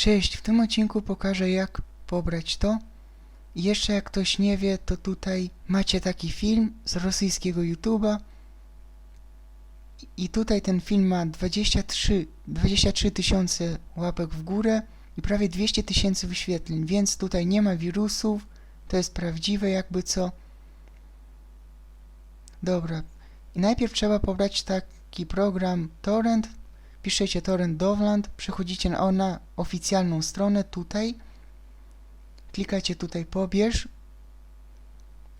Cześć, w tym odcinku pokażę jak pobrać to. I jeszcze jak ktoś nie wie, to tutaj macie taki film z rosyjskiego YouTube'a. I tutaj ten film ma 23 23 tysiące łapek w górę i prawie 200 tysięcy wyświetleń, więc tutaj nie ma wirusów, to jest prawdziwe jakby co. Dobra, i najpierw trzeba pobrać taki program torrent, piszecie torrent Dovland, przechodzicie na, na oficjalną stronę tutaj, klikacie tutaj pobierz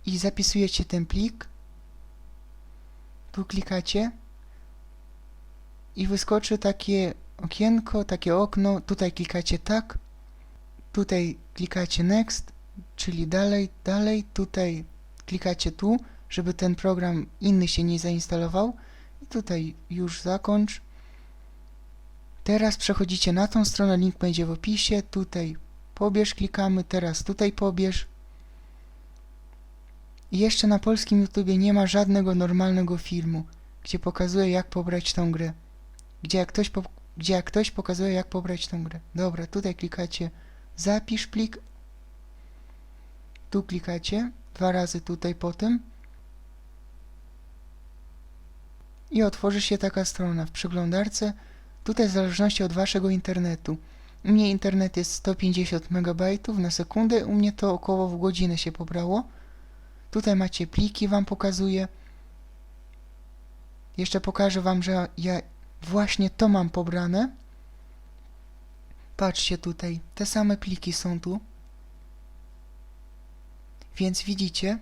i zapisujecie ten plik. Tu klikacie i wyskoczy takie okienko, takie okno, tutaj klikacie tak, tutaj klikacie next, czyli dalej, dalej, tutaj klikacie tu, żeby ten program inny się nie zainstalował. I tutaj już zakończ. Teraz przechodzicie na tą stronę, link będzie w opisie, tutaj pobierz klikamy, teraz tutaj pobierz. I jeszcze na polskim YouTubie nie ma żadnego normalnego filmu, gdzie pokazuje jak pobrać tą grę. Gdzie jak ktoś, po, gdzie jak ktoś pokazuje jak pobrać tą grę. Dobra, tutaj klikacie zapisz plik. Tu klikacie, dwa razy tutaj po tym. I otworzy się taka strona w przeglądarce. Tutaj w zależności od waszego internetu. U mnie internet jest 150 MB na sekundę, u mnie to około w godzinę się pobrało. Tutaj macie pliki, wam pokazuję. Jeszcze pokażę wam, że ja właśnie to mam pobrane. Patrzcie tutaj, te same pliki są tu. Więc widzicie,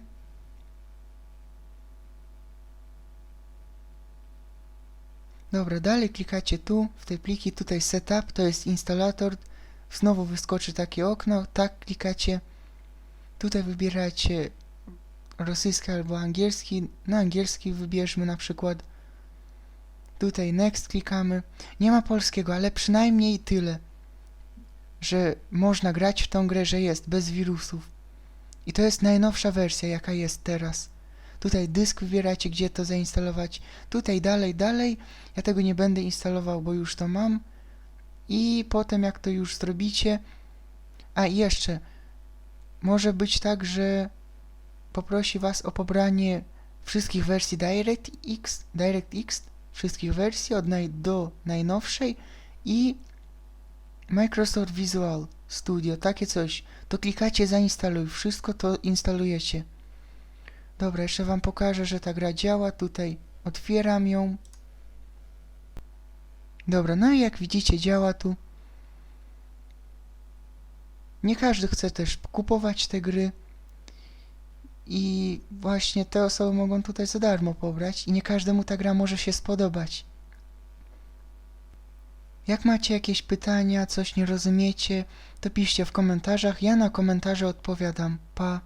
Dobra, dalej klikacie tu, w te pliki, tutaj setup, to jest instalator, znowu wyskoczy takie okno, tak klikacie, tutaj wybieracie rosyjski albo angielski, na angielski wybierzmy na przykład, tutaj next klikamy, nie ma polskiego, ale przynajmniej tyle, że można grać w tą grę, że jest, bez wirusów. I to jest najnowsza wersja, jaka jest teraz. Tutaj dysk wybieracie, gdzie to zainstalować. Tutaj dalej, dalej. Ja tego nie będę instalował, bo już to mam. I potem jak to już zrobicie... A jeszcze, może być tak, że poprosi Was o pobranie wszystkich wersji DirectX, DirectX, wszystkich wersji od naj do najnowszej i Microsoft Visual Studio, takie coś. To klikacie zainstaluj, wszystko to instalujecie. Dobra, jeszcze wam pokażę, że ta gra działa. Tutaj otwieram ją. Dobra, no i jak widzicie działa tu. Nie każdy chce też kupować te gry. I właśnie te osoby mogą tutaj za darmo pobrać i nie każdemu ta gra może się spodobać. Jak macie jakieś pytania, coś nie rozumiecie, to piszcie w komentarzach. Ja na komentarze odpowiadam. Pa!